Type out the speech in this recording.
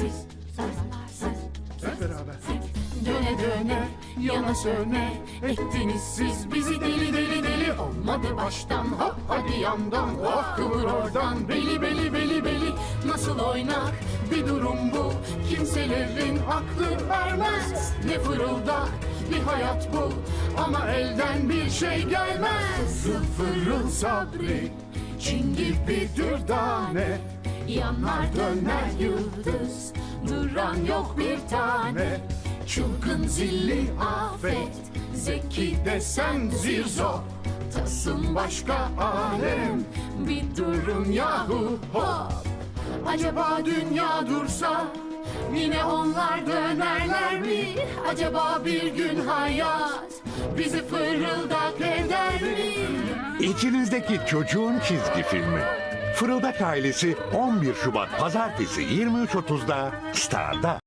sensiz sarmarsın. Hep beraber. Döne döne yana söne. Ettiniz siz bizi deli deli deli. Olmadı baştan hop hadi yandan. Oh kıvır oradan. Beli beli beli beli. Nasıl oynar? Bir durum bu. Kimselerin aklı vermez. Ne fırıldak bir hayat bu. Ama elden bir şey gelmez. Sıfırın sabri. Çingil bir dürdane Yanar döner yıldız Duran yok bir tane Çılgın zilli afet Zeki desen zirzo Tasın başka alem Bir durun yahu hop Acaba dünya dursa Yine onlar dönerler mi? Acaba bir gün hayat Bizi fırıldak eder mi? İçinizdeki çocuğun çizgi filmi. Fırıldak ailesi 11 Şubat Pazartesi 23.30'da Star'da.